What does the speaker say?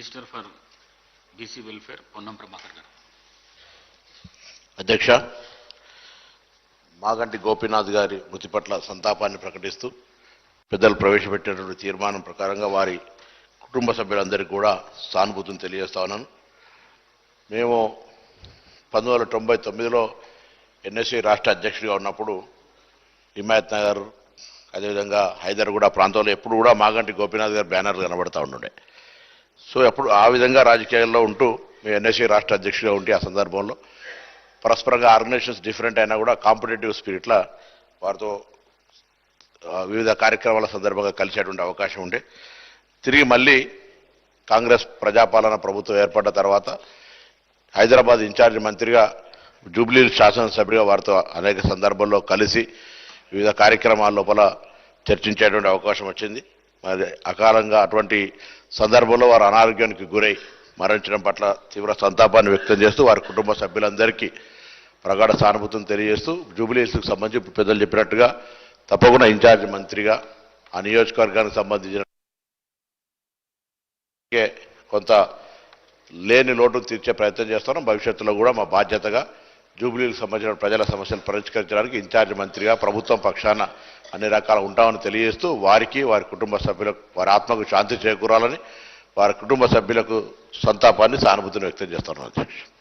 Minister for BC welfare Ponnam Prabhakar గారు. అధ్యక్ష మాగంటి గోపీనాథ్ గారి మృతి పట్ల సంతాపాన్ని ప్రకటిస్తూ పెద్దలు ప్రవేశపెట్టినటువంటి తీర్మానం ప్రకారంగా వారి కుటుంబ సభ్యులందరికీ కూడా సానుభూతిని తెలియజేస్తా ఉన్నాను. మేము పంతొమ్మిది వందల తొంభై తొమ్మిదిలో ఎన్ఎస్సి రాష్ట్ర అధ్యక్షుడిగా ఉన్నప్పుడు హిమాయత్ నగర్ అదేవిధంగా హైదరాబాద్ ప్రాంతంలో ఎప్పుడు కూడా మాగంటి గోపీనాథ్ గారి బ్యానర్లు కనబడతా ఉండే సో ఎప్పుడు ఆ విధంగా రాజకీయాల్లో ఉంటూ మేము ఎన్ఎస్సీ రాష్ట్ర అధ్యక్షుడిగా ఉంటే ఆ సందర్భంలో పరస్పరంగా ఆర్గనైజేషన్స్ డిఫరెంట్ అయినా కూడా కాంపిటేటివ్ స్పిరిట్లా వారితో వివిధ కార్యక్రమాల సందర్భంగా కలిసేటువంటి అవకాశం ఉండే. తిరిగి మళ్ళీ కాంగ్రెస్ ప్రజాపాలన ప్రభుత్వం ఏర్పడ్డ తర్వాత హైదరాబాద్ ఇన్ఛార్జ్ మంత్రిగా జూబ్లీ శాసనసభ్యుడిగా వారితో అనేక సందర్భాల్లో కలిసి వివిధ కార్యక్రమాల లోపల చర్చించేటువంటి అవకాశం వచ్చింది. మరి అకాలంగా అటువంటి సందర్భంలో వారు అనారోగ్యానికి గురై మరణించడం పట్ల తీవ్ర సంతాపాన్ని వ్యక్తం చేస్తూ వారి కుటుంబ సభ్యులందరికీ ప్రగాఢ సానుభూతిని తెలియజేస్తూ జూబిలీస్కి సంబంధించి పెద్దలు చెప్పినట్టుగా తప్పకుండా ఇన్ఛార్జ్ మంత్రిగా ఆ నియోజకవర్గానికి సంబంధించిన కొంత లేని లోటును తీర్చే ప్రయత్నం చేస్తున్నాం భవిష్యత్తులో కూడా మా బాధ్యతగా జూబ్లీలకు సంబంధించిన ప్రజల సమస్యలు పరిష్కరించడానికి ఇన్ఛార్జ్ మంత్రిగా ప్రభుత్వం పక్షాన అన్ని రకాల ఉంటామని తెలియజేస్తూ వారికి వారి కుటుంబ సభ్యులకు వారి ఆత్మకు శాంతి చేకూరాలని వారి కుటుంబ సభ్యులకు సంతాపాన్ని సానుభూతిని వ్యక్తం చేస్తున్నారు అధ్యక్ష.